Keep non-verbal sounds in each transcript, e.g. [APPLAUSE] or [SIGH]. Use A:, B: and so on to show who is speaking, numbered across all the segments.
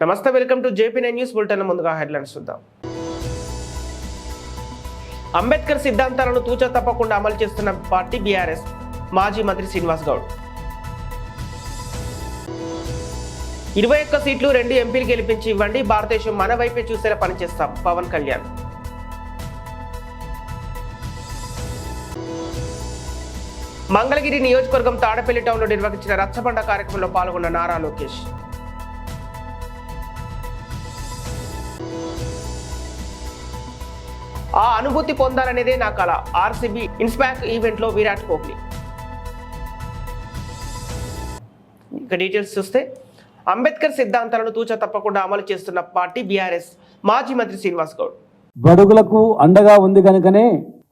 A: నమస్తే welcome to JP nine news bulletin ముందుగా headlines చూద్దాం. అంబేద్కర్ సిద్ధాంతాలను తూచ తప్పకుండా అమలు చేస్తున్న పార్టీ బీఆర్ఎస్ మాజీ మంత్రి శ్రీనివాస్ గౌడ్. ఇరవై ఒక్క సీట్లు రెండు ఎంపీలు గెలిపించి ఇవ్వండి భారతదేశం మన వైపే చూసేలా పనిచేస్తాం పవన్ కళ్యాణ్. మంగళగిరి నియోజకవర్గం తాడపల్లి టౌన్లో నిర్వహించిన రచ్చబండ కార్యక్రమంలో పాల్గొన్న నారా లోకేష్. ఆ అనుభూతి పొందాలనేదే నా కళ. ఆర్సీబీ ఇన్స్పాక్ ఈవెంట్లో విరాట్ కోహ్లీ. ఇక డీటెయిల్స్ చూస్తే అంబేద్కర్ సిద్ధాంతాలను తూచా తప్పకుండా అమలు చేస్తున్న పార్టీ బీఆర్ఎస్ మాజీ మంత్రి శ్రీనివాస్ గౌడ్.
B: బడుగులకు అండగా ఉంది కనుకనే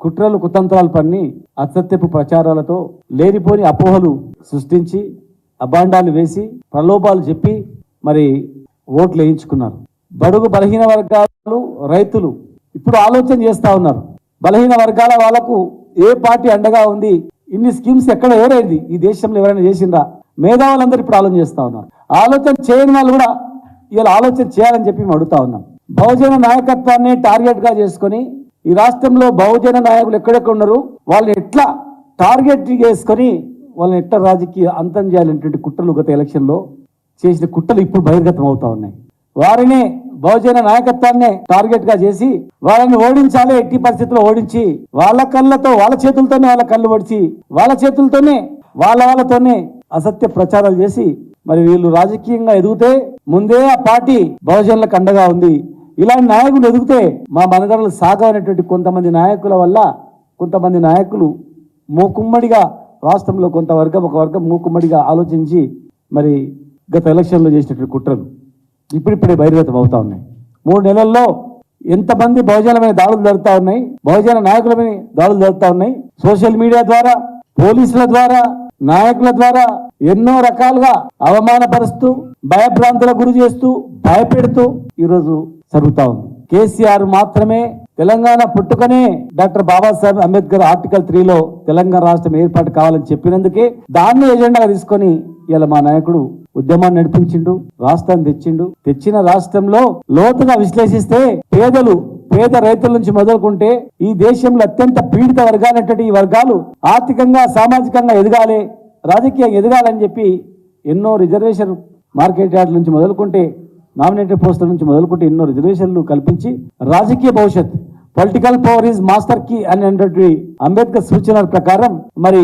B: కుట్రలు కుతంత్రాలు పన్ని అసత్యపు ప్రచారాలతో లేనిపోని అపోహలు సృష్టించి అబాండాలు వేసి ప్రలోభాలు చెప్పి మరి ఓట్లు వేయించుకున్నారు. బడుగు బలహీన వర్గాలు రైతులు ఇప్పుడు ఆలోచన చేస్తా ఉన్నారు. బలహీన వర్గాల వాళ్ళకు ఏ పార్టీ అండగా ఉంది? ఇన్ని స్కీమ్స్ ఎక్కడ ఎవరైంది ఈ దేశంలో ఎవరైనా చేసిందా మేధావులందరూ ఇప్పుడు ఆలోచన చేస్తా ఉన్నారు. ఆలోచన చేయని వాళ్ళు కూడా ఇలా ఆలోచన చేయాలని చెప్పి మేము అడుగుతా ఉన్నాం. బహుజన నాయకత్వాన్ని టార్గెట్గా చేసుకొని ఈ రాష్ట్రంలో బహుజన నాయకులు ఎక్కడెక్కడ ఉన్నారు? వాళ్ళని ఎట్లా టార్గెట్ చేసుకొని వాళ్ళని ఎట్లా రాజకీయ అంతం చేయాలనేటువంటి కుట్రలు గత ఎలక్షన్లో చేసిన కుట్రలు ఇప్పుడు బహిర్గతం అవుతా ఉన్నాయి. వారిని బహుజన నాయకత్వాన్ని టార్గెట్గా చేసి వాళ్ళని ఓడించాలి ఎట్టి పరిస్థితుల్లో ఓడించి వాళ్ళ కళ్ళతో వాళ్ళ చేతులతోనే వాళ్ళ కళ్ళు ఓడిచి వాళ్ళ చేతులతోనే వాళ్ళ వాళ్ళతోనే అసత్య ప్రచారాలు చేసి మరి వీళ్ళు రాజకీయంగా ఎదిగితే ముందే ఆ పార్టీ బహుజనులకు అండగా ఉంది. ఇలాంటి నాయకులు ఎదిగితే మా మనగడలు సాగవనేటువంటి కొంతమంది నాయకుల వల్ల కొంతమంది నాయకులు మూకుమ్మడిగా రాష్ట్రంలో కొంత వర్గం ఒక వర్గం మూకుమ్మడిగా ఆలోచించి మరి గత ఎలక్షన్లో చేసినటువంటి కుట్రలు. ఇప్పుడిప్పుడే బహిర్గతం అవుతా ఉన్నాయి. మూడు నెలల్లో ఎంతమంది బహుజన మీద దాడులు జరుగుతూ ఉన్నాయి? బహుజన నాయకుల మీద దాడులు జరుగుతూ ఉన్నాయి. సోషల్ మీడియా ద్వారా పోలీసుల ద్వారా నాయకుల ద్వారా ఎన్నో రకాలుగా అవమానపరుస్తూ భయభ్రాంతులకు గురి చేస్తూ భయపెడుతూ ఈరోజు జరుగుతూ ఉంది. కేసీఆర్ మాత్రమే తెలంగాణ పుట్టుకనే డాక్టర్ బాబాసాహెబ్ అంబేద్కర్ ఆర్టికల్ త్రీలో తెలంగాణ రాష్ట్రం ఏర్పాటు కావాలని చెప్పినందుకే దాన్ని ఎజెండాగా తీసుకొని ఇలా మా నాయకుడు ఉద్యమాన్ని నడిపించిండు రాష్ట్రాన్ని తెచ్చిండు. తెచ్చిన రాష్ట్రంలో లోతుగా విశ్లేషిస్తే పేదలు పేద రైతుల నుంచి మొదలుకుంటే ఈ దేశంలో అత్యంత పీడిత వర్గాలైనటువంటి ఈ వర్గాలు ఆర్థికంగా సామాజికంగా ఎదగాలి రాజకీయంగా ఎదగాలని చెప్పి ఎన్నో రిజర్వేషన్ మార్కెట్ యార్డ్ నుంచి మొదలుకుంటే నామినేటెడ్ పోస్టుల నుంచి మొదలుకుంటే ఎన్నో రిజర్వేషన్లు కల్పించి రాజకీయ భవిష్యత్ political power is master key అనేటువంటి అంబేద్కర్ సూచనల ప్రకారం మరి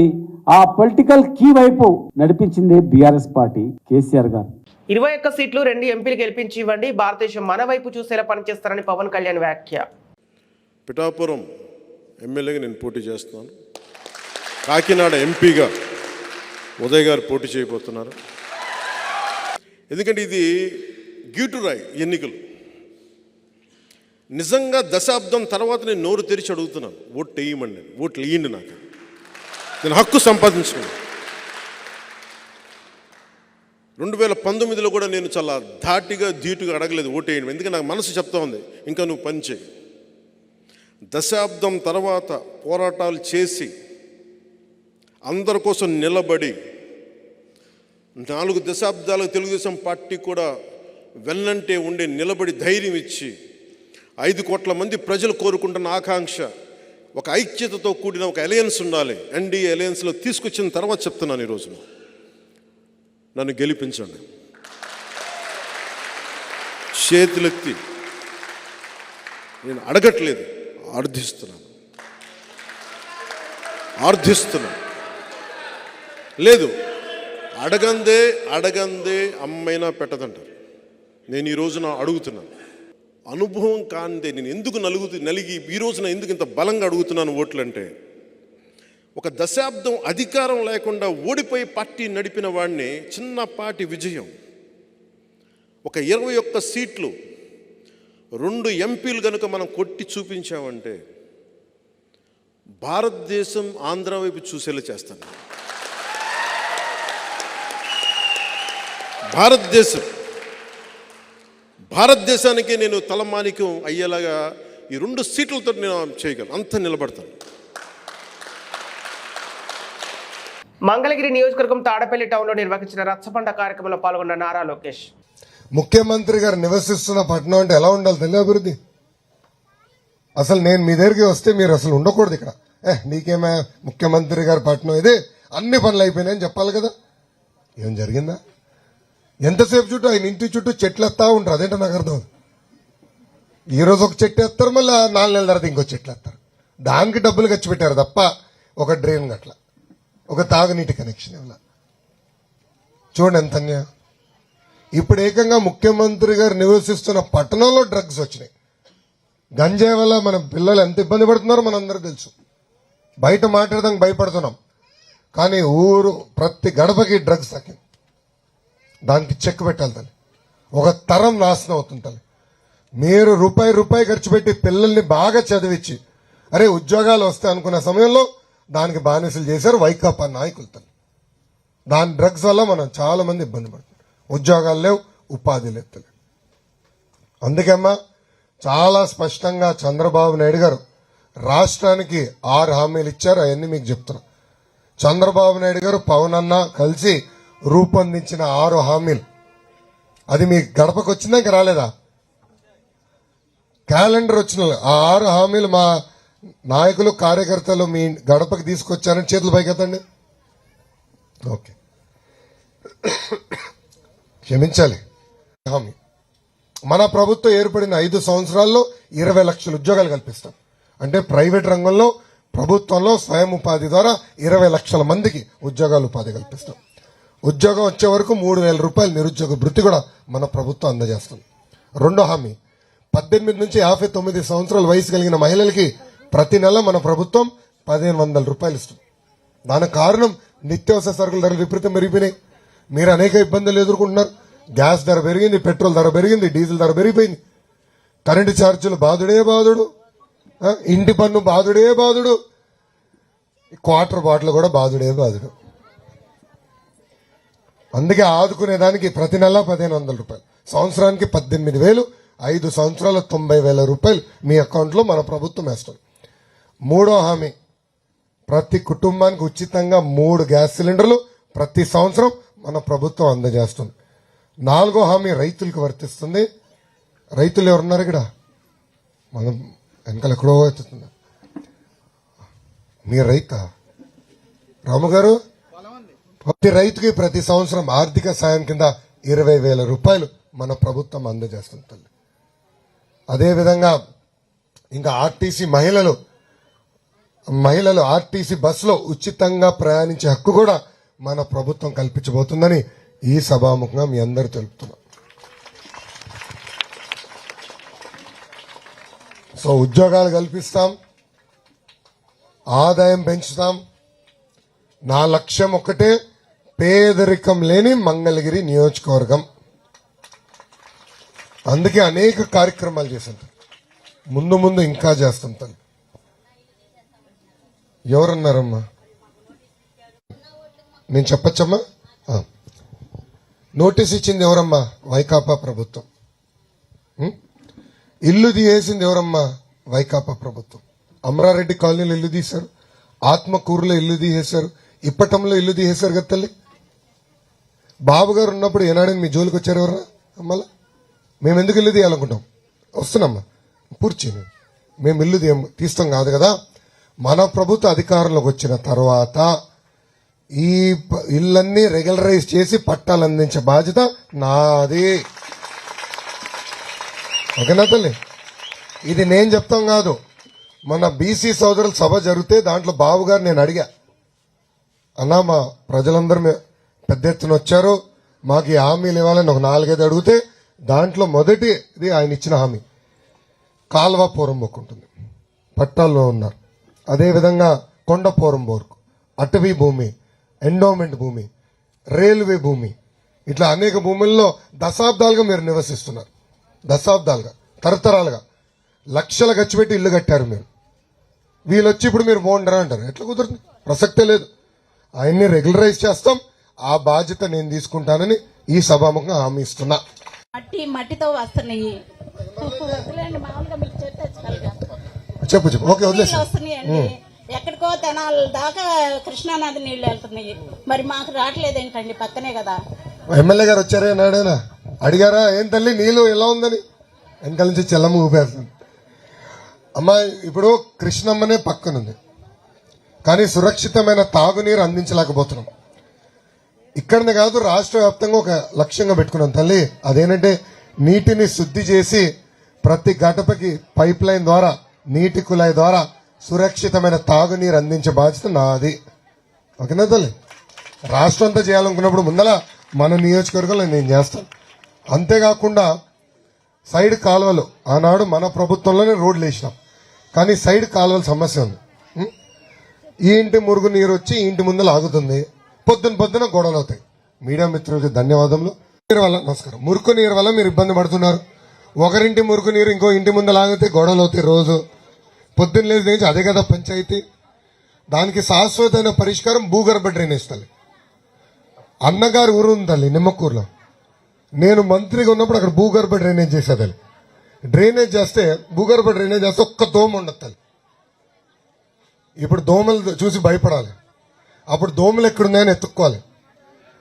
B: ఆ పొలిటికల్ కీ వైపు నడిపించింది బీఆర్ఎస్ పార్టీ కేసీఆర్ గారు.
A: ఇరవై ఒక్క సీట్లు రెండు ఎంపీలు గెలిపించి ఇవ్వండి భారతదేశం మన వైపు చూసేలా పనిచేస్తారని పవన్ కళ్యాణ్ వ్యాఖ్య.
C: పిఠాపురం ఎమ్మెల్యేగా నేను పోటీ చేస్తున్నాను. కాకినాడ ఎంపీగా ఉదయ్ గారు పోటీ చేయబోతున్నారు. ఎందుకంటే ఇది గీటురాయి ఎన్నికలు. నిజంగా దశాబ్దం తర్వాత నేను నోరు తెరిచి అడుగుతున్నాను. ఓట్లు వేయమండి నేను. ఓట్లు వేయండి నాకు. నేను హక్కు సంపాదించుకున్నాను రెండు వేల పంతొమ్మిదిలో కూడా నేను చాలా ధాటిగా ధీటుగా అడగలేదు ఓటేయండి. ఎందుకంటే నాకు మనసు చెప్తా ఉంది ఇంకా నువ్వు పని చేయి దశాబ్దం తర్వాత పోరాటాలు చేసి అందరి కోసం నిలబడి నాలుగు దశాబ్దాలకు తెలుగుదేశం పార్టీ కూడా వెన్నంటే ఉండే నిలబడి ధైర్యం ఇచ్చి ఐదు కోట్ల మంది ప్రజలు కోరుకుంటున్న ఆకాంక్ష ఒక ఐక్యతతో కూడిన ఒక అలయన్స్ ఉండాలి. ఎన్డీఏ అలయన్స్లో తీసుకొచ్చిన తర్వాత చెప్తున్నాను ఈరోజు నన్ను గెలిపించండి. చేతులెత్తి. నేను అడగట్లేదు. ఆర్థిస్తున్నాను ఆర్థిస్తున్నాను లేదు. అడగందే అడగందే అమ్మైనా పెట్టదంటారు. నేను ఈ రోజున అడుగుతున్నాను. అనుభవం కానిదే నేను ఎందుకు నలుగు నలిగి ఈ రోజున ఎందుకు ఇంత బలంగా అడుగుతున్నాను ఓట్లు అంటే ఒక దశాబ్దం అధికారం లేకుండా ఓడిపోయి పార్టీ నడిపిన వాడిని చిన్నపాటి విజయం. ఒక ఇరవై ఒక్క సీట్లు రెండు ఎంపీలు కనుక మనం కొట్టి చూపించామంటే భారతదేశం ఆంధ్ర వైపు చూసేలా చేస్తాను. భారతదేశం భారతదేశానికి నేను తలమానికం అయ్యేలాగా ఈ రెండు సీట్లతో నేను చేయగలను. అంత నిలబడతాను.
A: మంగళగిరి నియోజకవర్గం తాడపల్లి టౌన్లో నిర్వహించిన రచ్చబండ కార్యక్రమంలో పాల్గొన్న నారా లోకేష్.
D: ముఖ్యమంత్రి గారు నివసిస్తున్న పట్టణం అంటే ఎలా ఉండాలి తెలియ అభివృద్ధి? అసలు నేను మీ దగ్గరికి వస్తే మీరు అసలు ఉండకూడదు ఇక్కడ. ఏ నీకేమే ముఖ్యమంత్రి గారి పట్టణం ఇది? అన్ని పనులు అయిపోయినాయని చెప్పాలి కదా. ఏం జరిగిందా? ఎంతసేపు చుట్టూ ఆయన ఇంటి చుట్టూ చెట్లు ఎత్తా ఉంటారు. అదేంటో నాకు అర్థం ఈరోజు ఒక చెట్టు వేస్తారు మళ్ళీ నాలుగు నెలల తర్వాత ఇంకో చెట్లు వేస్తారు. దానికి డబ్బులు ఖర్చు పెట్టారు తప్ప ఒక డ్రైన్ గట్ల ఒక తాగునీటి కనెక్షన్ ఇవ్వాల. చూడండి ఎంత అన్యాయం. ఇప్పుడు ఏకంగా ముఖ్యమంత్రి గారు నివసిస్తున్న పట్టణంలో డ్రగ్స్ వచ్చినాయి. గంజాయి వల్ల మన పిల్లలు ఎంత ఇబ్బంది పడుతున్నారో మనందరూ తెలుసు. బయట మాట్లాడదానికి భయపడుతున్నాం. కానీ ఊరు ప్రతి గడపకి డ్రగ్స్ తగ్గింది దానికి చెక్ పెట్టాలి తల్లి. ఒక తరం నాశనం అవుతుంది తల్లి. మీరు రూపాయి రూపాయి ఖర్చు పెట్టి పిల్లల్ని బాగా చదివించి అరే ఉద్యోగాలు వస్తాయి అనుకున్న సమయంలో దానికి బానిసలు చేశారు వైకాపా నాయకులు తల్లి. దాని డ్రగ్స్ వల్ల మనం చాలామంది ఇబ్బంది పడుతున్నాం. ఉద్యోగాలు లేవు ఉపాధి లేదు తల్లి. అందుకమ్మా చాలా స్పష్టంగా చంద్రబాబు నాయుడు గారు రాష్ట్రానికి ఆరు హామీలు ఇచ్చారు అవన్నీ మీకు చెప్తున్నా. చంద్రబాబు నాయుడు గారు పవన్ అన్న కలిసి రూపొందించిన ఆరు హామీలు. అది మీ గడపకు వచ్చిందా ఇంకా రాలేదా? క్యాలెండర్ వచ్చిన ఆ ఆరు హామీలు మా నాయకులు కార్యకర్తలు మీ గడపకి తీసుకొచ్చారని చేతులు పైకెత్తండి. ఓకే. క్షమించాలి. హామీ. మన ప్రభుత్వం ఏర్పడిన ఐదు సంవత్సరాల్లో ఇరవై లక్షల ఉద్యోగాలు కల్పిస్తాం. అంటే ప్రైవేట్ రంగంలో ప్రభుత్వంలో స్వయం ఉపాధి ద్వారా ఇరవై లక్షల మందికి ఉద్యోగాలు ఉపాధి కల్పిస్తాం. ఉద్యోగం వచ్చే వరకు మూడు వేల రూపాయలు నిరుద్యోగ వృత్తి కూడా మన ప్రభుత్వం అందజేస్తుంది. రెండో హామీ. పద్దెనిమిది నుంచి యాభై తొమ్మిది సంవత్సరాల వయసు కలిగిన మహిళలకి ప్రతి నెల మన ప్రభుత్వం పదిహేను వందల రూపాయలు ఇస్తుంది. దానికి కారణం నిత్యావసర సరుకుల ధరలు విపరీతం పెరిగిపోయినాయి. మీరు అనేక ఇబ్బందులు ఎదుర్కొంటున్నారు. గ్యాస్ ధర పెరిగింది పెట్రోల్ ధర పెరిగింది డీజిల్ ధర పెరిగిపోయింది. కరెంటు ఛార్జీలు బాధుడే బాధుడు ఇంటి పన్ను బాధుడే బాధుడు క్వార్టర్ బాటిల్ కూడా బాధుడే బాధుడు అందుకే ఆదుకునేదానికి ప్రతి నెల పదిహేను వందల రూపాయలు. సంవత్సరానికి పద్దెనిమిది వేలు ఐదు సంవత్సరాల తొంభై వేల రూపాయలు మీ అకౌంట్లో మన ప్రభుత్వం వేస్తుంది మూడో హామీ ప్రతి కుటుంబానికి ఉచితంగా మూడు గ్యాస్ సిలిండర్లు ప్రతి సంవత్సరం మన ప్రభుత్వం అందజేస్తుంది. నాలుగో హామీ రైతులకు వర్తిస్తుంది. రైతులు ఎవరున్నారు ఇక్కడ? మనం వెనకాల ఎక్కడో అవుతుంది మీ రైతా? రాము గారు? ప్రతి రైతుకి ప్రతి సంవత్సరం ఆర్థిక సాయం కింద ఇరవై వేల రూపాయలు మన ప్రభుత్వం అందజేస్తుంది తల్లి. అదేవిధంగా ఇంకా ఆర్టీసీ మహిళలు మహిళలు ఆర్టీసీ బస్సులో ఉచితంగా ప్రయాణించే హక్కు కూడా మన ప్రభుత్వం కల్పించబోతుందని ఈ సభాముఖంగా మీ అందరూ తెలుపుతున్నాం. సో ఉద్యోగాలు కల్పిస్తాం ఆదాయం పెంచుతాం. నా లక్ష్యం ఒకటే పేదరికం లేని మంగళగిరి నియోజకవర్గం. అందుకే అనేక కార్యక్రమాలు చేశాం. ముందు ముందు ఇంకా చేస్తాం తల్లి ఎవరన్నారమ్మా? నేను చెప్పచ్చమ్మా? నోటీస్ ఇచ్చింది ఎవరమ్మా? వైకాపా ప్రభుత్వం. ఇల్లు తీసేసింది ఎవరమ్మా? వైకాపా ప్రభుత్వం. అమరారెడ్డి కాలనీలో ఇల్లు తీశారు. ఆత్మకూరులో ఇల్లు తీసేశారు. ఇప్పటంలో ఇల్లు తీసేశారు కదా తల్లి? బాబు గారు ఉన్నప్పుడు ఏనాడని మీ జోలికి వచ్చారు ఎవరన్నా? అమ్మలా? మేము ఎందుకు ఇల్లు తీయాలనుకుంటాం? వస్తున్నామ్మా. పూర్తి మేము ఇల్లు తీస్తాం కాదు కదా. మన ప్రభుత్వ అధికారంలోకి వచ్చిన తర్వాత ఈ ప- ఇళ్ళన్నీ రెగ్యులరైజ్ చేసి పట్టాలు అందించే బాధ్యత నాది. ఓకేనా తల్లి? ఇది నేను చెప్తాం కాదు. మన బీసీ సోదరుల సభ జరిగితే దాంట్లో బాబు గారు నేను అడిగా. అన్నా మా ప్రజలందరూ పెద్ద ఎత్తున వచ్చారు. మాకు ఈ హామీలు ఇవ్వాలని ఒక నాలుగైదు అడిగితే దాంట్లో మొదటిది ఆయన ఇచ్చిన హామీ. కాల్వ పోరంబోకు ఉంటుంది. పట్టాల్లో ఉన్నారు. అదేవిధంగా కొండపూరం బోర్కు. అటవీ భూమి ఎండోమెంట్ భూమి రైల్వే భూమి. ఇట్లా అనేక భూముల్లో దశాబ్దాలుగా మీరు నివసిస్తున్నారు. దశాబ్దాలుగా తరతరాలుగా. లక్షలు ఖర్చు పెట్టి ఇల్లు కట్టారు మీరు. వీళ్ళు వచ్చి ఇప్పుడు మీరు బాగుండరా అంటారు. ఎట్లా కుదురుతుంది? ప్రసక్తే లేదు. ఆయన్ని రెగ్యులరైజ్ చేస్తాం. ఆ బాధ్యత నేను తీసుకుంటానని ఈ సభాముఖంగా హామీ ఇస్తున్నా.
E: మట్టి మట్టితో వస్తున్నాయి.
D: చెప్పు చెప్పు. ఓకే వదిలేసి
E: ఎక్కడికో తెనాల దాకా కృష్ణానది నీళ్ళు వెళ్తున్నాయి. మరి మాకు రావట్లేదు ఏంటండి? పక్కనే కదా.
D: ఎమ్మెల్యే గారు వచ్చారే నాడేనా అడిగారా? ఏం తల్లి నీళ్ళు ఎలా ఉందని? వెనకాల నుంచి చెల్లమ్మ ఊపేస్తుంది. అమ్మా ఇప్పుడు కృష్ణమ్మనే పక్కనుంది. కానీ సురక్షితమైన తాగునీరు అందించలేకపోతున్నాం. ఇక్కడనే కాదు రాష్ట్ర వ్యాప్తంగా ఒక లక్ష్యంగా పెట్టుకున్నాం. తల్లి అదేంటంటే నీటిని శుద్ధి చేసి ప్రతి గడపకి పైప్ లైన్ ద్వారా నీటి కుళాయి ద్వారా సురక్షితమైన తాగునీరు అందించే బాధ్యత నాది. ఓకేనా తల్లి? రాష్ట్రం అంతా చేయాలనుకున్నప్పుడు ముందల మన నియోజకవర్గంలో నేను చేస్తాను. అంతేకాకుండా సైడ్ కాలువలు ఆనాడు మన ప్రభుత్వంలోనే రోడ్లు వేసినాం. కానీ సైడ్ కాలువల సమస్య ఉంది. ఈ ఇంటి మురుగు నీరు వచ్చి ఈ ఇంటి ముందు లాగుతుంది పొద్దున పొద్దున గొడవలు అవుతాయి. మీడియా మిత్రులకి ధన్యవాదములు. నీరు వల్ల నమస్కారం. మురుకు నీరు వల్ల మీరు ఇబ్బంది పడుతున్నారు. ఒకరింటి మురుకు నీరు ఇంకో ఇంటి ముందు లాగితే గొడవలు అవుతాయి రోజు. పొద్దున్న లేదు నుంచి అదే కదా పంచాయతీ. దానికి శాశ్వతమైన పరిష్కారం భూగర్భ డ్రైనేజ్ తల్లి. అన్నగారి ఊరు ఉంది తల్లి నిమ్మకూరులో. నేను మంత్రిగా ఉన్నప్పుడు అక్కడ భూగర్భ డ్రైనేజ్ చేసేదాన్ని డ్రైనేజ్ చేస్తే భూగర్భ డ్రైనేజ్ చేస్తే ఒక్క దోమ ఉండదు తల్లి. ఇప్పుడు దోమలు చూసి భయపడాలి. అప్పుడు దోమలు ఎక్కడున్నాయని ఎత్తుక్కోవాలి.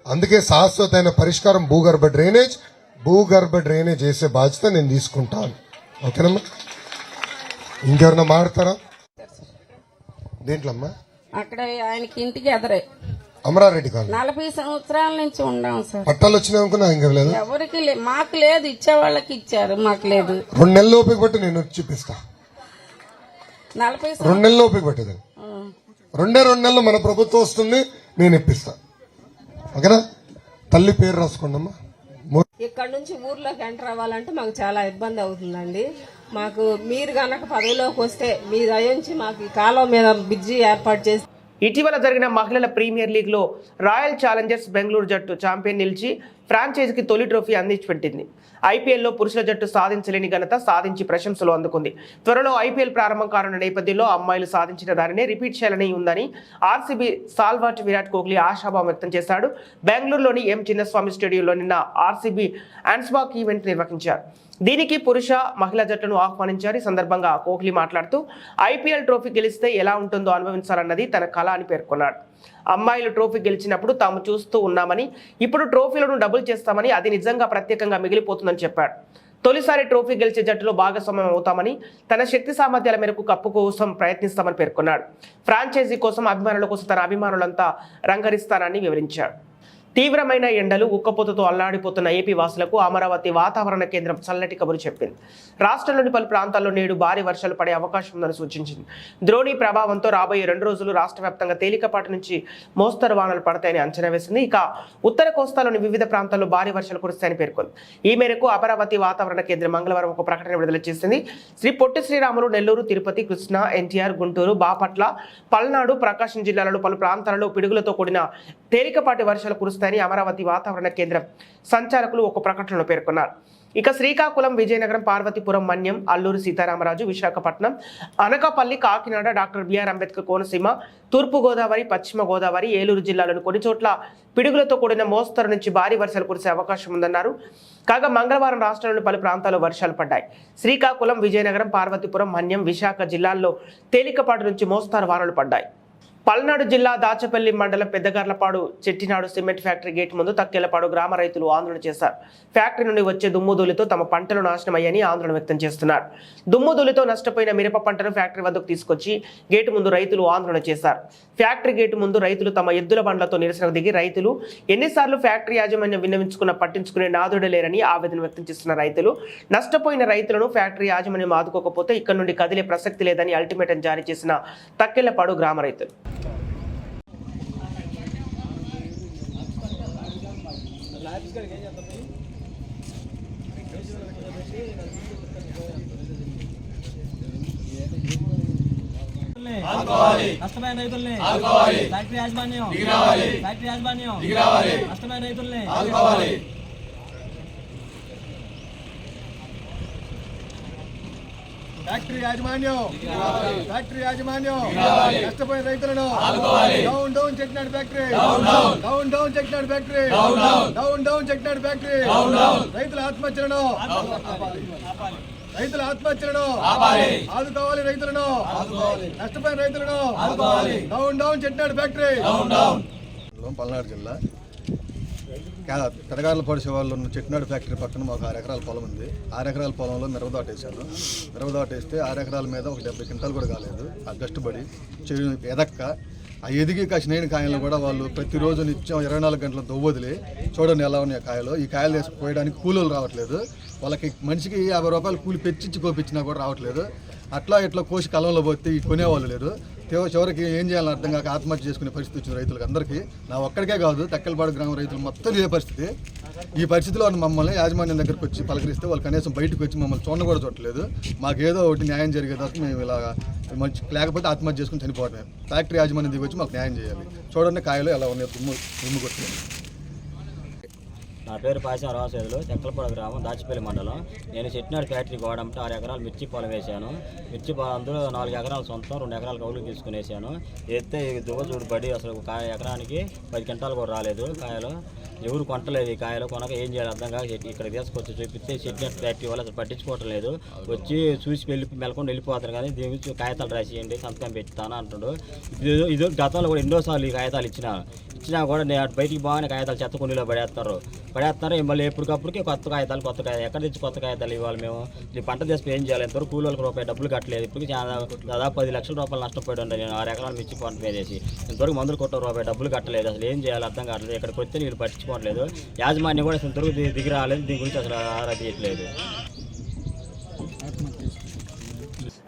D: అందుకే శాశ్వతమైన పరిష్కారం భూగర్భ డ్రైనేజ్ భూగర్భ డ్రైనేజ్ చేసే బాధ్యత నేను తీసుకుంటాను. ఓకేనమ్మా? ఇంకెవరన్నా మాడతారా దేంట్లో అమ్మా
F: అక్కడ ఆయనకి ఇంటికి ఎదరే.
D: అమరారెడ్డి కాదు
F: నలభై సంవత్సరాల నుంచి ఉండాం సార్.
D: పట్టాలు వచ్చినాయి అనుకున్నా ఇంకా లేదు
F: ఎవరికి మాకు లేదు ఇచ్చే వాళ్ళకి ఇచ్చారు మాకు లేదు.
D: రెండు నెలల ఓపిక పట్టి నేను చూపిస్తా.
F: నలభై
D: రెండు నెలల ఓపిక రెండే రెండు నెలలు మన ప్రభుత్వం వస్తుంది నేను ఇప్పిస్తా. ఓకేనా? తల్లి పేరు రాసుకోండి అమ్మా.
G: ఇక్కడ నుంచి ఊర్లోకి ఎంటర్ అవ్వాలంటే మాకు చాలా ఇబ్బంది అవుతుందండి. మాకు మీరు గనక పదవిలోకి వస్తే మీ దయించి మాకు ఈ కాలువ మీద బ్రిడ్జి ఏర్పాటు చేసి
A: ఇటీవల జరిగిన మహిళల ప్రీమియర్ లీగ్లో రాయల్ ఛాలెంజర్స్ బెంగళూరు జట్టు ఛాంపియన్ నిలిచి ఫ్రాంచైజీకి తొలి ట్రోఫీ అందించిపెట్టింది ఐపీఎల్లో పురుషుల జట్టు సాధించలేని ఘనత సాధించి ప్రశంసలు అందుకుంది. త్వరలో ఐపీఎల్ ప్రారంభం కానున్న నేపథ్యంలో అమ్మాయిలు సాధించిన దానినే రిపీట్ చేయాలని ఉందని ఆర్సీబీ సాల్వాట్ విరాట్ కోహ్లీ ఆశాభావం వ్యక్తం చేశాడు. బెంగళూరులోని ఎం చిన్నస్వామి స్టేడియంలో నిన్న ఆర్సీబీ ఆన్స్బాక్ ఈవెంట్ నిర్వహించారు. దీనికి పురుష మహిళా జట్లను ఆహ్వానించారు. ఈ సందర్భంగా కోహ్లీ మాట్లాడుతూ ఐపీఎల్ ట్రోఫీ గెలిస్తే ఎలా ఉంటుందో అనుభవించాలన్నది తన కళ అని పేర్కొన్నాడు. అమ్మాయిలు ట్రోఫీ గెలిచినప్పుడు తాము చూస్తూ ఉన్నామని ఇప్పుడు ట్రోఫీలను డబుల్ చేస్తామని అది నిజంగా ప్రత్యేకంగా మిగిలిపోతుందని చెప్పాడు. తొలిసారి ట్రోఫీ గెలిచే జట్టులో భాగస్వామ్యం అవుతామని తన శక్తి సామర్థ్యాల మేరకు కప్పు కోసం ప్రయత్నిస్తామని పేర్కొన్నాడు. ఫ్రాంచైజీ కోసం అభిమానుల కోసం తన అభిమానులంతా రంగరిస్తానని వివరించాడు. తీవ్రమైన ఎండలు ఉక్కపోతతో అల్లాడిపోతున్న ఏపీ వాసులకు అమరావతి వాతావరణ కేంద్రం చల్లటి కబురు చెప్పింది. రాష్ట్రంలోని పలు ప్రాంతాల్లో నేడు భారీ వర్షాలు పడే అవకాశం ఉందని సూచించింది. ద్రోణి ప్రభావంతో రాబోయే రెండు రోజులు రాష్ట్ర వ్యాప్తంగా తేలికపాటి నుంచి మోస్తరు వానలు పడతాయని అంచనా వేసింది. ఇక ఉత్తర కోస్తాలోని వివిధ ప్రాంతాల్లో భారీ వర్షాలు కురుస్తాయని పేర్కొంది. ఈ మేరకు అమరావతి వాతావరణ కేంద్రం మంగళవారం ఒక ప్రకటన విడుదల చేసింది. శ్రీ పొట్టి శ్రీరాములు నెల్లూరు తిరుపతి కృష్ణా ఎన్టీఆర్ గుంటూరు బాపట్ల పల్నాడు ప్రకాశం జిల్లాలలో పలు ప్రాంతాలలో పిడుగులతో కూడిన తేలికపాటి వర్షాలు కురుస్తాయి అని అమరావతి వాతావరణ కేంద్రం సంచాలకులు ఒక ప్రకటనలో పేర్కొన్నారు. ఇక Srikakulam Vizianagaram Parvathipuram Manyam Alluri Sitaramaraju Visakhapatnam Anakapalli Kakinada doctor B R Ambedkar Konaseema Thurpu Godavari Paschima Godavari Eluru జిల్లాలోని కొన్ని చోట్ల పిడుగులతో కూడిన మోస్తరు నుంచి భారీ వర్షాలు కురిసే అవకాశం ఉందన్నారు. కాగా మంగళవారం రాష్ట్రంలోని పలు ప్రాంతాల్లో వర్షాలు పడ్డాయి. శ్రీకాకుళం విజయనగరం పార్వతీపురం మన్యం విశాఖ జిల్లాల్లో తేలికపాటి నుంచి మోస్తారు వానలు పడ్డాయి. పల్నాడు జిల్లా దాచపల్లి మండలం Peddagarlapadu Chettinad cement factory gate ముందు తక్కెలపాడు గ్రామ రైతులు ఆందోళన చేశారు. ఫ్యాక్టరీ నుండి వచ్చే దుమ్ముధూళితో తమ పంటలు నాశనమయ్యని ఆందోళన వ్యక్తం చేస్తున్నారు. దుమ్ముధూళితో నష్టపోయిన మిరప పంటను ఫ్యాక్టరీ వద్దకు తీసుకొచ్చి గేటు ముందు రైతులు ఆందోళన చేశారు. ఫ్యాక్టరీ గేటు ముందు రైతులు తమ ఎద్దుల బండ్లతో నిరసనకు దిగి రైతులు ఎన్నిసార్లు ఫ్యాక్టరీ యాజమాన్యం విన్నవించుకున్న పట్టించుకునే నాదుడే లేరని ఆవేదన వ్యక్తం చేస్తున్న రైతులు నష్టపోయిన రైతులను ఫ్యాక్టరీ యాజమాన్యం ఆదుకోకపోతే ఇక్కడ నుండి కదిలే ప్రసక్తి లేదని అల్టిమేటం జారీ చేసిన తక్కెలపాడు గ్రామ రైతులు.
H: నష్టమైన రైతుల్ని. ఫ్యాక్టరీ యాజమాన్యం. ఫ్యాక్టరీ యాజమాన్యం. నష్టమైన రైతుల్ని.
I: ఫ్యాక్టరీ యాజమాన్యం. ఫ్యాక్టరీ యాజమాన్యం. నష్టపోయిన రైతులను. Down down Chettinad factory. Down down. Chettinad factory. Down down. Chettinad factory. రైతుల ఆత్మహత్యలను. రైతుల ఆత్మహత్యలను ఆదుకోవాలి రైతులను. నష్టపోయిన రైతులను down down Chettinad factory. Palnadu జిల్లా. పెదగారులపాడు శివార్లో ఉన్న చెట్నాడు ఫ్యాక్టరీ పక్కన మాకు ఆరు ఎకరాల పొలం ఉంది. ఆరు ఎకరాల పొలంలో మిరపదాట వేసాను మిరపదాట వేస్తే ఆరు ఎకరాల మీద ఒక డెబ్బై క్వింటాలు కూడా కాలేదు. ఆ కష్టపడి చెడు ఎదక్క. ఆ ఎదిగి కాసిన కాయలు కూడా వాళ్ళు ప్రతిరోజు నిత్యం ఇరవై నాలుగు గంటల దొవ్వదిలి చూడండి ఎలా ఉన్నాయి కాయలు. ఈ కాయలు వేసి కోయడానికి కూలీలు రావట్లేదు. వాళ్ళకి మనిషికి యాభై రూపాయలు కూలి పెంచి కోపించినా కూడా రావట్లేదు. అట్లా ఇట్లా కోసి కలంలో పోతే కొనేవాళ్ళు లేరు. చివరికి ఏం చేయాలని అర్థం కాక ఆత్మహత్య చేసుకునే పరిస్థితి వచ్చింది రైతులకు అందరికీ. నా ఒక్కడికే కాదు తక్కలపాడు గ్రామ రైతులు మొత్తం ఇదే పరిస్థితి. ఈ పరిస్థితిలో ఉన్న మమ్మల్ని యాజమాన్యం దగ్గరికి వచ్చి పలకరిస్తే వాళ్ళు కనీసం బయటకు వచ్చి మమ్మల్ని చూడ కూడా చూడలేదు మాకు ఏదో ఒకటి న్యాయం జరిగేదాకా మేము ఇలా మంచి లేకపోతే ఆత్మహత్య చేసుకుని చనిపోవటమే ఫ్యాక్టరీ యాజమాన్యం దిగి వచ్చి మాకు న్యాయం చేయాలి. చూడండి కాయలు ఎలా ఉన్నాయి దుమ్ము దుమ్ము కొట్టుకుని
H: నా పేరు పాశం రావసేదులు చెక్కలపూడ గ్రామం దాచిపల్లి మండలం. నేను చెట్టినాడు ఫ్యాక్టరీ గోడంటే ఆరు ఎకరాలు మిర్చి పొలం వేశాను. మిర్చి పొలం అందులో నాలుగు ఎకరాలు సొంతం రెండు ఎకరాలు కౌలు తీసుకునేసాను ఎత్తే వేస్తే దువ్వ చూడు పడి అసలు ఒక ఎకరానికి పది క్వింటాలు కూడా రాలేదు కాయలు. ఎవరు కొంటలేదు ఈ కాయలు కొనక ఏం చేయాలి అర్థం కాక ఇక్కడ తీసుకొచ్చి చూపిస్తే చెట్నాడు ఫ్యాక్టరీ వాళ్ళు అసలు పట్టించుకోవటం లేదు. వచ్చి చూసి వెళ్ళి మెలకుండా వెళ్ళిపోతారు కానీ దీని గురించి కాగితాలు రాసియండి సంతకం పెట్టుతాను అంటున్నాడు ఇది ఇది గతంలో కూడా ఎన్నోసార్లు ఈ కాగితాలు ఇచ్చిన. ఇచ్చినా కూడా నేను బయటికి బాగానే కాగితాలు చెత్త కుండీలో పడేస్తారు. పడేస్తారు మళ్ళీ ఎప్పటికప్పటికి కొత్త కాగితాలు కొత్త కాగితాలు. ఎక్కడ తెచ్చి కొత్త కాగితాలు ఇవ్వాలి మేము? ఈ పంట తీసుకు ఏం చేయాలి? ఎంతవరకు కూలీలకు రూపాయి డబ్బులు కట్టలేదు. ఇప్పుడు దాదాపు పది లక్షల రూపాయలు నష్టపోయి ఉండే నేను. ఆరు ఎకరాలు మిర్చి పంట వేసేసి ఇంతవరకు మందులు కొట్ట రూపాయి డబ్బులు కట్టలేదు. అసలు ఏం చేయాలి అర్థం కావట్లేదు. ఇక్కడికి వస్తే వీళ్ళు పట్టించుకోవట్లేదు. యాజమాన్యం కూడా అసలు ఇంతవరకు దిగి రాలేదు. దీని గురించి అసలు ఆరా తీయట్లేదు.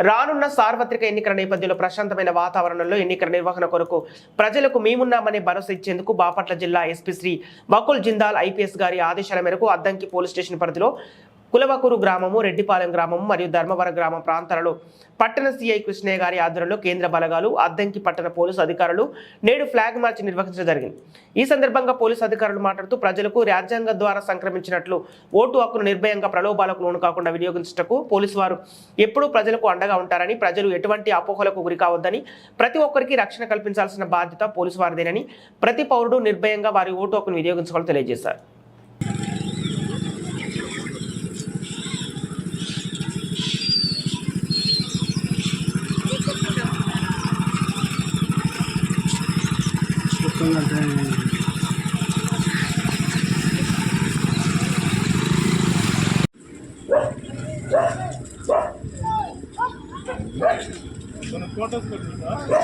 A: రానున్న సార్వత్రిక ఎన్నికల నేపథ్యంలో ప్రశాంతమైన వాతావరణంలో ఎన్నికల నిర్వహణ కొరకు ప్రజలకు మేమున్నామనే భరోసా ఇచ్చేందుకు బాపట్ల జిల్లా ఎస్పీ శ్రీ బకుల్ జిందాల్ ఐపీఎస్ గారి ఆదేశాల మేరకు అద్దంకి పోలీస్ స్టేషన్ పరిధిలో కులవకూరు గ్రామము రెడ్డిపాలెం గ్రామము మరియు ధర్మవరం గ్రామ ప్రాంతాలలో పట్టణ సిఐ కృష్ణయ్య గారి ఆధ్వర్యంలో కేంద్ర బలగాలు అద్దంకి పట్టణ పోలీసు అధికారులు నేడు ఫ్లాగ్ మార్చ్ నిర్వహించడం జరిగింది. ఈ సందర్భంగా పోలీసు అధికారులు మాట్లాడుతూ ప్రజలకు రాజ్యాంగం ద్వారా సంక్రమించినట్లు ఓటు హక్కును నిర్భయంగా ప్రలోభాలకు లోను కాకుండా వినియోగించటకు పోలీసు వారు ఎప్పుడూ ప్రజలకు అండగా ఉంటారని ప్రజలు ఎటువంటి అపోహలకు గురి కావద్దని ప్రతి ఒక్కరికి రక్షణ కల్పించాల్సిన బాధ్యత పోలీసు వారిదేనని ప్రతి పౌరుడు నిర్భయంగా వారి ఓటు హక్కును వినియోగించుకోవాలని తెలియజేశారు.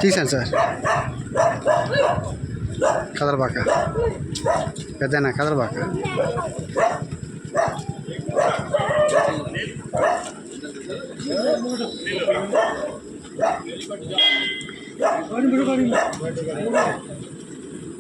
J: తీసాను సార్ కదలబాక పెద్దనా కదలబాక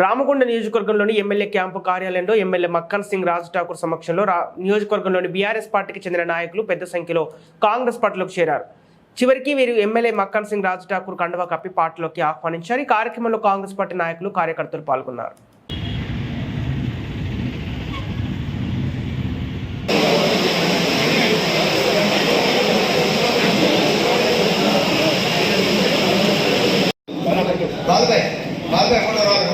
A: రామగుండ నియోజకవర్గంలోని ఎమ్మెల్యే క్యాంపు కార్యాలయంలో ఎమ్మెల్యే మక్కన్ సింగ్ రాజ్ ఠాకూర్ సమక్షంలో నియోజకవర్గంలోని బీఆర్ఎస్ పార్టీకి చెందిన నాయకులు పెద్ద సంఖ్యలో కాంగ్రెస్ పార్టీలోకి చేరారు. చివరికి వీరు ఎమ్మెల్యే మక్కన్ సింగ్ రాజ్ ఠాకూర్ కండువా కప్పి పార్టీలోకి ఆహ్వానించారు. ఈ కార్యక్రమంలో కాంగ్రెస్ పార్టీ నాయకులు కార్యకర్తలు పాల్గొన్నారు.
I: బాబాయ్ బాబాయ్ రావాలి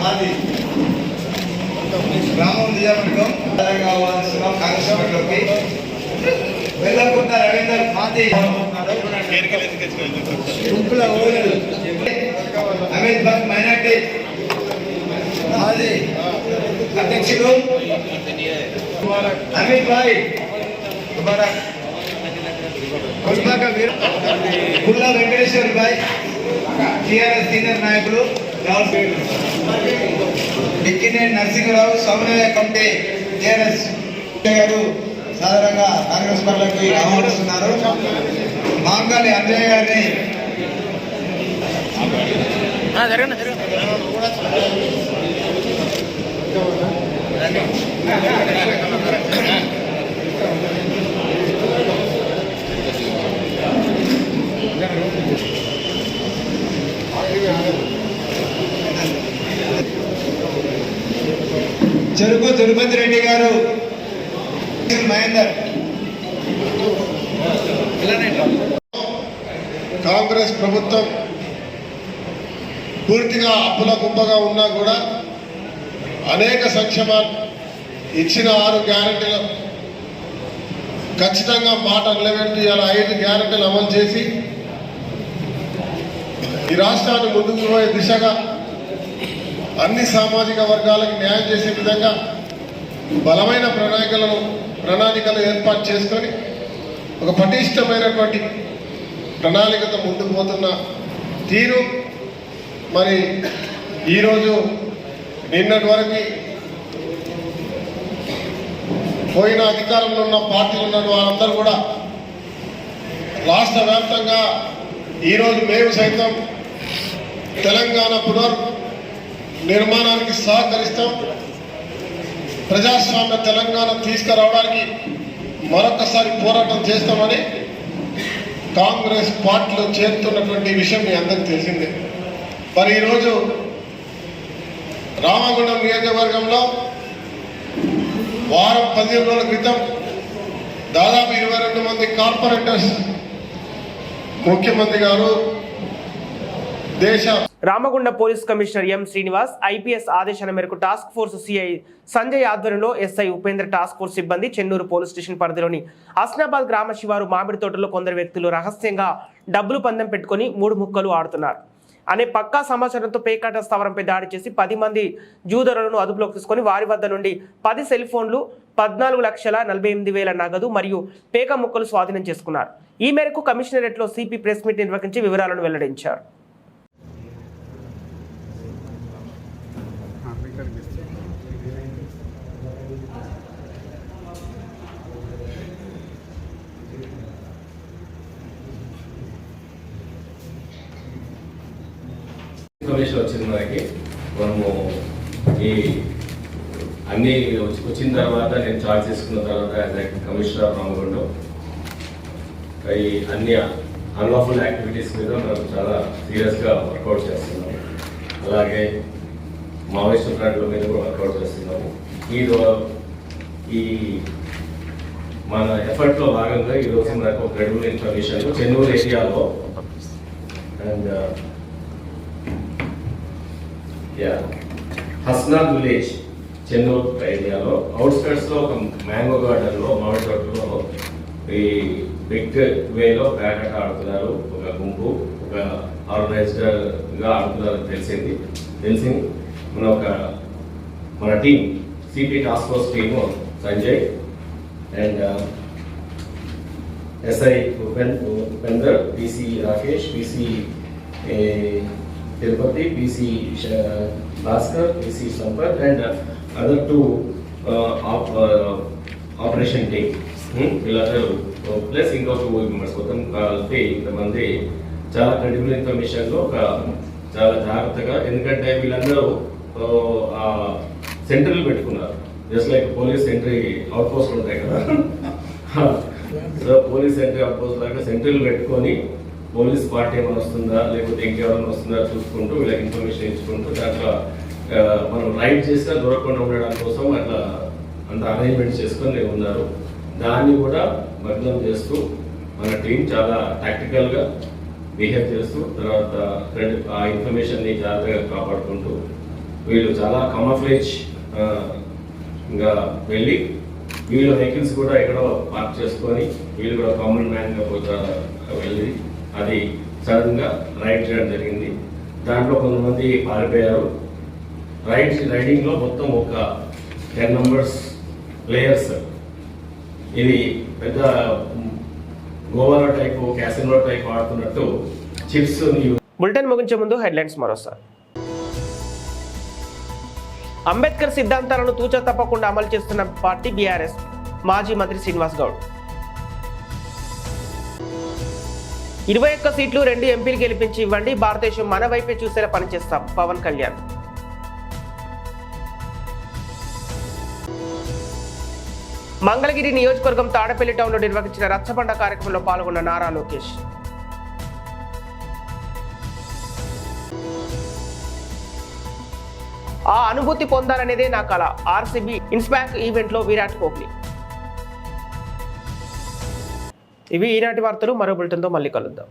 I: మాది. గ్రామం నిజామకం కావాల్సిన కాంగ్రెస్ పార్టీలోకి రవీందర్ మాది. తుంపుల ఓనర్ అమిత్ మైనార్టీ. మాది అధ్యక్షుడు అమిత్ భాయ్. ముబారక్ గుల్లా వెంకటేశ్వర్ భాయ్ టిఆర్ఎస్ సీనియర్ నాయకులు డిక్కినేని నరసింహరావు సమన్వయ కమిటీ టిఆర్ఎస్ గారు సాధారణంగా కాంగ్రెస్ పార్టీకి ఆహ్వానిస్తున్నారు మాంగాలి అంజయ్య గారిని
K: చెరుకు తిరుపతి రెడ్డి గారు. మహేందర్.
L: కాంగ్రెస్ ప్రభుత్వం పూర్తిగా అప్పుల కుప్పగా ఉన్నా కూడా అనేక సంక్షేమాలు ఇచ్చిన ఆరు గ్యారెంటీలు ఖచ్చితంగా మాట నిలబెట్టి ఇలా ఐదు గ్యారంటీలు అమలు చేసి ఈ రాష్ట్రాన్ని ముందుకు పోయే దిశగా అన్ని సామాజిక వర్గాలకు న్యాయం చేసే విధంగా బలమైన ప్రణాళికలను ప్రణాళికలు ఏర్పాటు చేసుకొని ఒక పటిష్టమైనటువంటి ప్రణాళికతో ముందుకు పోతున్న తీరు. మరి ఈరోజు నిన్నటి వరకు పోయిన అధికారంలో ఉన్న పార్టీలు ఉన్న వారందరూ కూడా రాష్ట్ర వ్యాప్తంగా ఈరోజు మేము సైతం తెలంగాణ పునర్ నిర్మాణానికి సహకరిస్తాం. ప్రజాస్వామ్య తెలంగాణ తీసుకురావడానికి మరొకసారి పోరాటం చేస్తామని కాంగ్రెస్ పార్టీలో చేరుతున్నటువంటి విషయం మీ అందరికి తెలిసిందే. మరి ఈరోజు రామగుండం నియోజకవర్గంలో వారం పదిహేను రోజుల క్రితం దాదాపు ఇరవై రెండు మంది కార్పొరేటర్స్ ముఖ్యమంత్రి గారు
A: Ramagunda police commissioner M Srinivas IPS ఆదేశాల మేరకు టాస్క్ ఫోర్స్ సిఐ సంజయ్ ఆధ్వర్యంలో ఎస్ఐ ఉపేంద్ర టాస్క్ ఫోర్స్ సిబ్బంది చెన్నూరు పోలీస్ స్టేషన్ పరిధిలోని హస్నాబాద్ గ్రామ శివారు మామిడి తోటలో కొందరు వ్యక్తులు రహస్యంగా డబ్బులు పందెం పెట్టుకొని మూడు ముక్కలు ఆడుతున్నారు. అనే పక్కా సమాచారంతో పేకాట స్థావరంపై దాడి చేసి పది మంది జూదరులను అదుపులోకి తీసుకొని వారి వద్ద నుండి పది సెల్ ఫోన్లు పద్నాలుగు లక్షల నలభై ఎనిమిది వేల నగదు మరియు పేక ముక్కలు స్వాధీనం చేసుకున్నారు. ఈ మేరకు కమిషనరేట్లో సిపి ప్రెస్ మీట్ నిర్వహించి వివరాలను వెల్లడించారు.
M: ఇన్ఫర్మేషన్ వచ్చింది మనకి. మనము ఈ అన్ని వచ్చిన తర్వాత నేను చార్జ్ చేసుకున్న తర్వాత as a commissioner of Ramagundam ఈ అన్ని అన్లాఫుల్ యాక్టివిటీస్ మీద మనం చాలా సీరియస్గా వర్కౌట్ చేస్తున్నాము. అలాగే మావోయిస్ట్ ఫ్రంట్ల మీద కూడా వర్కౌట్ చేస్తున్నాము. ఈ ఈ మన ఎఫర్ట్లో భాగంగా ఈరోజు మనకు ఒక క్రెడిబుల్ ఇన్ఫర్మేషన్ చెన్నూరు ఏరియాలో అండ్ యా. విలేజ్ చెన్నూరు ఏరియాలో అవుట్స్కట్స్లో ఒక మ్యాంగో గార్డెన్లో మామిడి తోటలో ఈ బిగ్ వేలో బ్యాట్ ఆడుతున్నారు. ఒక గుంపు ఒక ఆర్గనైజ్డ్గా ఆడుతున్నారు తెలిసింది. తెలిసింది మన ఒక మన team CP task force team Sanjay and SI Upen Upender PC Rakesh PC Tirupati PC Bhaskar PC Sampath and other two operation team. వీళ్ళందరూ ప్లస్ ఇంకో టూ మెంబర్స్. మొత్తం కలిపి ఇంతమంది. చాలా క్రెడిబుల్ ఇన్ఫర్మేషన్లో ఒక చాలా జాగ్రత్తగా ఎందుకంటే వీళ్ళందరూ సెంటర్లు పెట్టుకున్నారు. Just like police entry out post ఉంటాయి కదా. [LAUGHS] [LAUGHS] So police entry out post లాగా సెంటర్లు పెట్టుకొని పోలీస్ పార్టీ ఏమైనా వస్తుందా? లేకపోతే ఇంకెవరైనా వస్తుందా చూసుకుంటూ వీళ్ళకి ఇన్ఫర్మేషన్ ఇచ్చుకుంటూ దాంట్లో మనం రైడ్ చేసినా దొరకకుండా ఉండడం కోసం అట్లా అంత అరేంజ్మెంట్ చేసుకొని ఉన్నారు. దాన్ని కూడా భగ్నం చేస్తూ మన టీం చాలా టాక్టికల్గా బిహేవ్ చేస్తూ తర్వాత క్రెడిట్ ఆ ఇన్ఫర్మేషన్ని జాగ్రత్తగా కాపాడుకుంటూ వీళ్ళు చాలా కమఫ్లేజ్ ఇంకా వెళ్ళి వీళ్ళ వెహికల్స్ కూడా ఎక్కడో పార్క్ చేసుకొని వీళ్ళు కూడా కామన్ మ్యాన్గా పోతారు వెళ్ళి అది సడన్గా రైడ్ చేయడం జరిగింది. దాంట్లో కొంతమంది పారిపోయారు. రైడ్స్ రైడింగ్లో మొత్తం ఒక టెన్ మెంబర్స్ ప్లేయర్స్. ఇది పెద్ద గోవాలో టైపు క్యాసినో టైప్ ఆడుతున్నట్టు చిప్స్
A: బులెటిన్ ముగించే ముందు హెడ్లైన్స్ మరోసారి. అంబేద్కర్ సిద్ధాంతాలను తూచా తప్పకుండా అమలు చేస్తున్న పార్టీ బీఆర్ఎస్ మాజీ మంత్రి శ్రీనివాస్ గౌడ్. ఇరవై ఒక్క సీట్లు రెండు ఎంపీలు గెలిపించి ఇవ్వండి. భారతదేశం మన వైపే చూసేలా పనిచేస్తాం. పవన్ కళ్యాణ్. మంగళగిరి నియోజకవర్గం తాడపల్లి టౌన్లో నిర్వహించిన రచ్చబండ కార్యక్రమంలో పాల్గొన్న నారా లోకేష్. ఆ అనుభూతి పొందాలనేదే నా కళ ఆర్సీబీ ఇన్స్పాక్ ఈవెంట్లో విరాట్ కోహ్లీ. ఇవి ఈనాటి వార్తలు మరో బులెటిన్తో మళ్ళీ కలుద్దాం.